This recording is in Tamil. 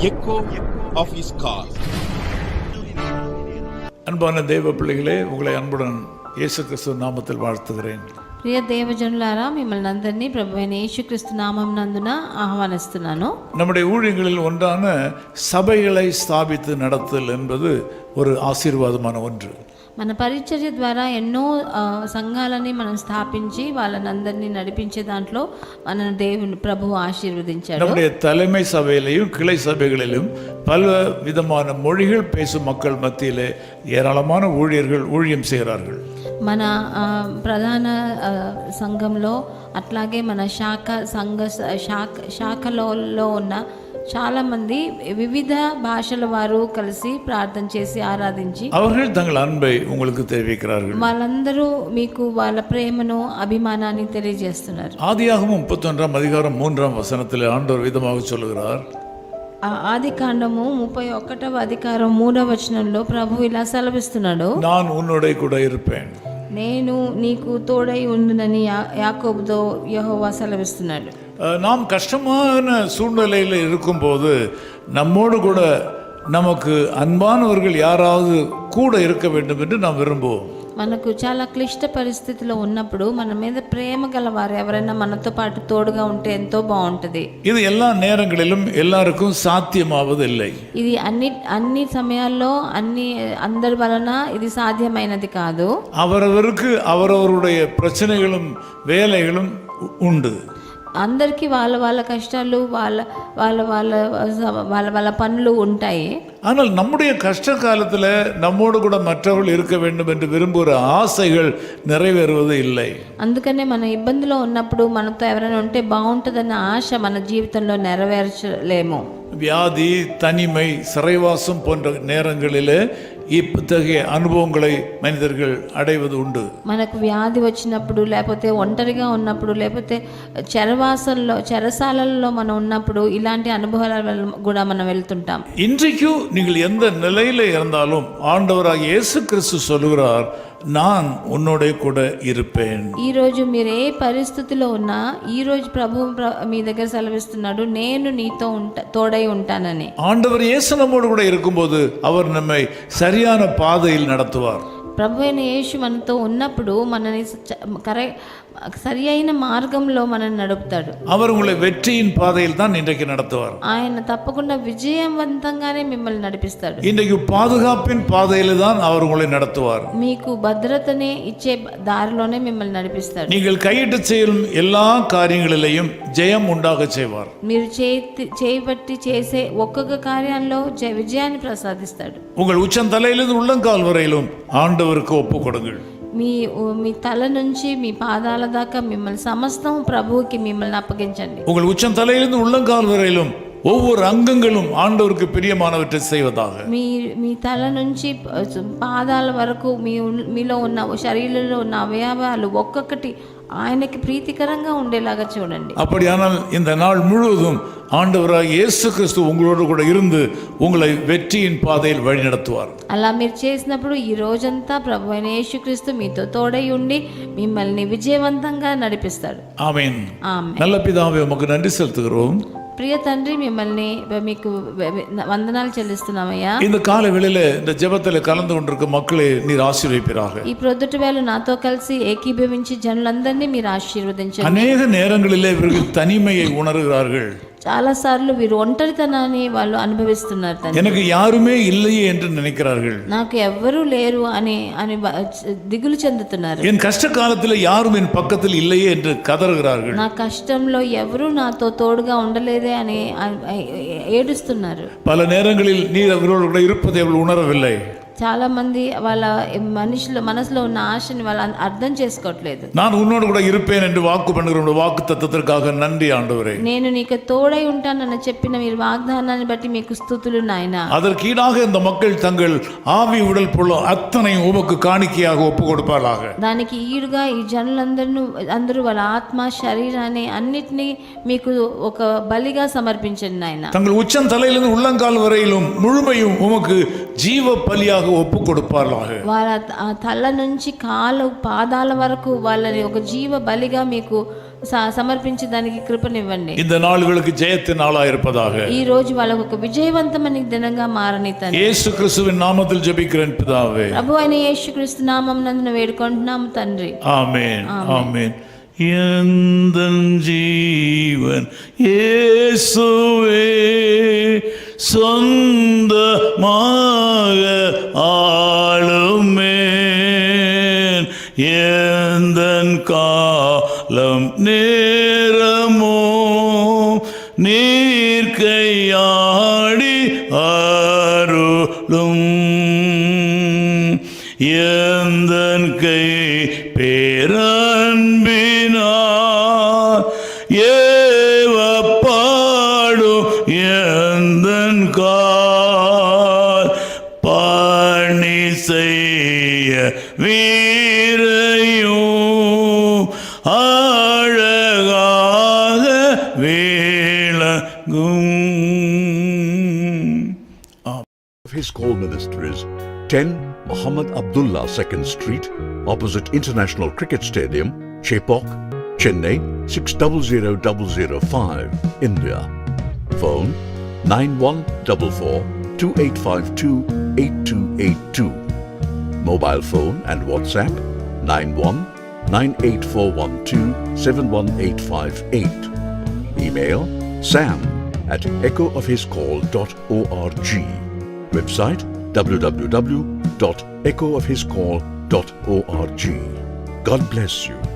echo of his call. அன்பான தெய்வ பிள்ளைகளே உங்களை அன்புடன் இயேசு கிறிஸ்துவ நாமத்தில் வாழ்த்துகிறேன் ప్రియ దేవజనులారా మిమ్మల్ని అందరినీ ప్రభు అయిన యేసుక్రీస్తు నామం నందున ఆహ్వానిస్తున్నాను நம்முடைய ஊழியங்களில் ஒன்றான சபைகளை ஸ்தாபித்து நடத்தல் என்பது ஒரு ஆசீர்வாதமான ஒன்று మన పరిచర్య ద్వారా ఎన్నో ఆ, సంఘాలని మనం స్థాపించి వాళ్ళని అందరినీ నడిపించే దాంట్లో మన దేవుని ప్రభువు ఆశీర్వదించాడు நம்முடைய தலைமை சபையிலையும் கிளை சபைகளிலும் பல விதமான மொழிகள் பேசும் மக்கள் மத்தியிலே ஏராளமான ஊழியர்கள் ஊழியம் செய்கிறார்கள் మన ఆ, ప్రధాన ఆ, సంఘంలో అట్లాగే మన శాఖ సంఘ శాఖ శాఖలో ఉన్న చాలామంది వివిధ భాషల వారు కలిసి ప్రార్థన చేసి ఆరాధించి அவர்கள் தங்கள் அன்பை உங்களுக்கு தெரிவிக்கிறார்கள் వాళ్ళందరూ మీకు వాళ్ళ ప్రేమను అభిమానాన్ని తెలియజేస్తున్నారు ஆதியாகமும் முப்பத்தொன்றாம் அதிகாரம் மூன்றாம் வசனத்தில் ஆண்டவர் விதமாக சொல்லுகிறார் ఆ ఆది కాండము ముప్పై ఒకటవ అధికారం మూడవ వచనంలో ప్రభు ఇలా సెలవిస్తున్నాడు நான் உன்னோட கூட இருப்பேன் నేను నీకు తోడై ఉండునని యా- యాకోబుతో యెహోవా సెలవిస్తున్నాడు அஹ், நாம் கஷ்டமான சூழ்நிலையில் இருக்கும்போது நம்மோடு கூட நமக்கு அன்பானவர்கள் யாராவது கூட இருக்க வேண்டும் என்று நாம் விரும்புவோம் మనకు చాలా క్లిష్ట పరిస్థితిలో ఉన్నప్పుడు మన మీద ప్రేమ గల వారు ఎవరైనా మనతో పాటు తోడుగా ఉంటే ఎంతో బాగుంటుంది இது எல்லா நேரங்களிலும் எல்லாருக்கும் சாத்தியமாவதில்லை ఇది అన్ని అన్ని సమయాల్లో అన్ని అందరి వలన ఇది సాధ్యమైనది కాదు அவரவருக்கு அவரவருடைய பிரச்சனைகளும் வேலைகளும் உ- உண்டு అందరికీ వాళ్ళ వాళ్ళ కష్టాలు వాళ్ళ వాళ్ళ వాళ్ళ వాళ్ళ వాళ్ళ పనులు ఉంటాయి. ஆனால் நம்முடைய கஷ்ட காலத்தில் நம்மோடு கூட மற்றவர்கள் இருக்க வேண்டும் என்று விரும்புகிற ஆசைகள் நிறைவேறுவது இல்லை అందుకనే మన ఇబ్బందిలో ఉన్నప్పుడు మనతో ఎవరైనా ఉంటే బాగుంటుందన్న ఆశ మన జీవితంలో నెరవేర్చలేము வியாதி தனிமை சிறைவாசம் போன்ற நேரங்களிலே இத்தகைய அனுபவங்களை மனிதர்கள் அடைவது உண்டு మనకు వ్యాధి వచ్చినప్పుడు లేకపోతే ఒంటరిగా ఉన్నప్పుడు లేకపోతే చెరవాసంలో చెరసాలల్లో మనం ఉన్నప్పుడు ఇలాంటి అనుభవాల వల్ల కూడా మనం వెళ్తుంటాం இன்றைக்கும் நீங்கள் எந்த நிலையில இருந்தாலும் ஆண்டவராக இயேசு கிறிஸ்து சொல்லுகிறார் நான் உன்னோட கூட இருப்பேன் ఈ రోజు మీరు ఏ పరిస్థితిలో ఉన్నా ఈ రోజు ప్రభు ప్ర- మీ దగ్గర సెలవిస్తున్నాడు నేను నీతో ఉంటా తోడై ఉంటానని ஆண்டவர் இயேசு நம்மோடு கூட இருக்கும்போது அவர் நம்மை சரியான பாதையில் நடத்துவார் ప్రభు అయిన యేసు మనతో ఉన్నప్పుడు మనని చ- కరె సరి అయిన మార్గంలో మనల్ని నడుపుతాడు அவர் உங்களை வெற்றியின் பாதையில் தான் இன்றைக்கு நடத்துவார் ఆయన తప్పకుండా విజయవంతంగానే మిమ్మల్ని నడిపిస్తాడు இன்றைக்கு பாதுகாப்பின் பாதையில் தான் அவர் உங்களை நடத்துவார் మీకు భద్రతనే ఇచ్చే దారిలోనే మిమ్మల్ని నడిపిస్తాడు நீங்கள் கையிட்டு செய்யும் எல்லா காரியங்களிலேயும் ஜெயம் உண்டாக செய்வார் మీరు చేతి చేయబట్టి చేసే ఒక్కొక్క కార్యాల్లో జ- విజయాన్ని ప్రసాదిస్తాడు உங்கள் உச்சந்தலையிலிருந்து உள்ளங்கால் வரையிலும் ஆண்டவருக்கு ஒப்பு கொடுங்கள் మీ మీ తల నుంచి మీ పాదాల దాకా మిమ్మల్ని సమస్తం ప్రభువుకి మిమ్మల్ని అప్పగించండి உங்கள் உச்சந்தலையிலிருந்து உள்ளங்கால் வரையிலும் ஒவ்வொரு அங்கங்களும் ஆண்டவருக்கு பிரியமானவற்றை செய்வதாக మీ మీ తల నుంచి ప- పాదాల వరకు మీ ఉన్- మీలో ఉన్న శరీరంలో ఉన్న అవయవాలు ఒక్కొక్కటి ఆయనకి ప్రీతికరంగా ఉండేలాగా చూడండి அப்படியானால் இந்த நாள் முழுவதும் ஆண்டவராக இயேசு கிறிஸ்து உங்களோடு கூட இருந்து உங்களை வெற்றியின் பாதையில் வழிநடத்துவார் అలా మీరు చేసినప్పుడు ఈ రోజంతా ప్రభు అయిన యేసుక్రీస్తు మీతో తోడై ఉండి మిమ్మల్ని విజయవంతంగా నడిపిస్తాడు ஆமென் ఆమె நல்ல பிதாவே உமக்கு நன்றி செலுத்துகிறோம் ప్రియ తండ్రి మిమ్మల్ని మీకు వె- వె- వందనాలు చెల్లిస్తున్నామయ్యా இந்த கால வேளையில இந்த ஜெபத்தில் கலந்து கொண்டிருக்கும் மக்களை நீர் ஆசீர்வதிப்பீராக ఈ ప్రొద్దుటి వేళ నాతో కలిసి ఏకీభవించి జనులందరినీ మీరు ఆశీర్వదించండి அநேக நேரங்களிலே இவர்கள் தனிமையை உணர்கிறார்கள் చాలా సార్లు వీరు ఒంటరితనాన్ని వాళ్ళు అనుభవిస్తున్నారు తండ్రి எனக்கு யாருமே இல்லையே என்று நினைக்கிறார்கள் నాకు ఎవ్వరూ లేరు అని అని బ- దిగులు చెందుతున్నారు என் கஷ்ட காலத்தில் யாரும் என் பக்கத்தில் இல்லையே என்று கதறுகிறார்கள் నా కష్టంలో ఎవరూ నాతో తోడుగా ఉండలేదే అని అ- ఏ- ఏడుస్తున్నారు பல நேரங்களில் நீர் அவர்களோடு கூட இருப்பதை அவள் உணரவில்லை చాలా మంది వాళ్ళ మనుషుల మనసులో ఉన్న ఆశని వాళ్ళు అన్- అర్థం చేసుకోవట్లేదు நான் உன்னோடு கூட இருப்பேன் என்று வாக்கு பண்ணுகிற வாக்கு தத்துவத்திற்காக நன்றி ஆண்டவரே నేను నీకు తోడై ఉంటానని చెప్పిన మీరు వాగ్దానాన్ని బట్టి మీకు స్థుతులు నాయన அதற்கு ஈடாக இந்த மக்கள் தங்கள் ஆவி உடல் பொருள் அத்தனையும் உமக்கு காணிக்கையாக ஒப்பு கொடுப்பார்களாக దానికి ఈడుగా ఈ జనులందరూ అందరూ వాళ్ళ ఆత్మ శరీరాన్ని అన్నిటినీ మీకు ఒక బలిగా సమర్పించండి నాయన தங்கள் உச்சம் தலையிலிருந்து உள்ளங்கால் வரையிலும் முழுமையும் உமக்கு ஜீவ பலியாக ஒப்பு கொடுப்பார்களாக వాళ్ళ ఆ తల నుంచి కాలు పాదాల వరకు వాళ్ళని ఒక జీవ బలిగా మీకు స- సమర్పించడానికి కృపనివ్వండి இந்த நாள்களுக்கு ஜெயத்தின் நாளாக இருப்பதாக ఈ రోజు వాళ్ళకు ఒక విజయవంతమైన దినంగా మారని తండ్రి இயேசு கிறிஸ்துவின் நாமத்தில் ஜெபிக்கிறேன் பிதாவே ప్రభు అయిన యేసుక్రీస్తు నామం నందున వేడుకుంటున్నాము తండ్రి ஆமென் ஆமென் எந்த ஜீவன் இயேசுவே சொந்தமாக ஆளுமேன். எந்த காலம் நேரமோ நீர் கையாடி அருளும். எந்தன் கை பேரன்பே வீரையும் அழகாக விளங்கும் of his call ministries 10 Muhammad Abdullah 2nd Street, opposite International Cricket Stadium, Chepok, Chennai 600005, India. Phone 9144 2852 8282. Mobile phone and WhatsApp 91 98412 71858. Email sam at echoofhiscall.org. Website www.echoofhiscall.org. God bless you.